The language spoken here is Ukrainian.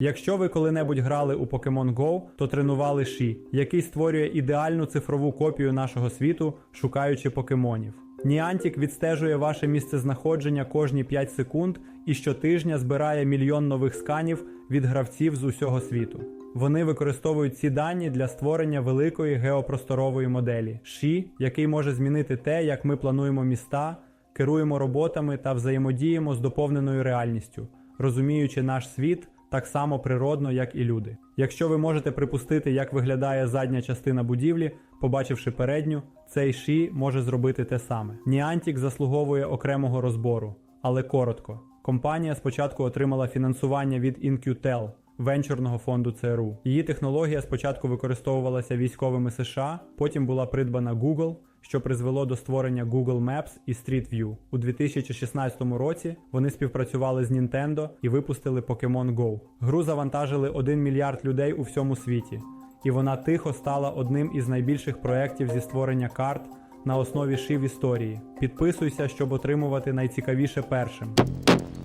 Якщо ви коли-небудь грали у Pokemon Go, то тренували Ші, який створює ідеальну цифрову копію нашого світу, шукаючи покемонів. Niantic відстежує ваше місцезнаходження кожні 5 секунд і щотижня збирає мільйон нових сканів від гравців з усього світу. Вони використовують ці дані для створення великої геопросторової моделі Ші, який може змінити те, як ми плануємо міста, керуємо роботами та взаємодіємо з доповненою реальністю, розуміючи наш світ так само природно, як і люди. Якщо ви можете припустити, як виглядає задня частина будівлі, побачивши передню, цей Ші може зробити те саме. Niantic заслуговує окремого розбору, але коротко. Компанія спочатку отримала фінансування від InQtel, венчурного фонду ЦРУ. Її технологія спочатку використовувалася військовими США, потім була придбана Google, що призвело до створення Google Maps і Street View. У 2016 році вони співпрацювали з Nintendo і випустили Pokemon Go. Гру завантажили 1 мільярд людей у всьому світі, і вона тихо стала одним із найбільших проєктів зі створення карт на основі шив історії. Підписуйся, щоб отримувати найцікавіше першим.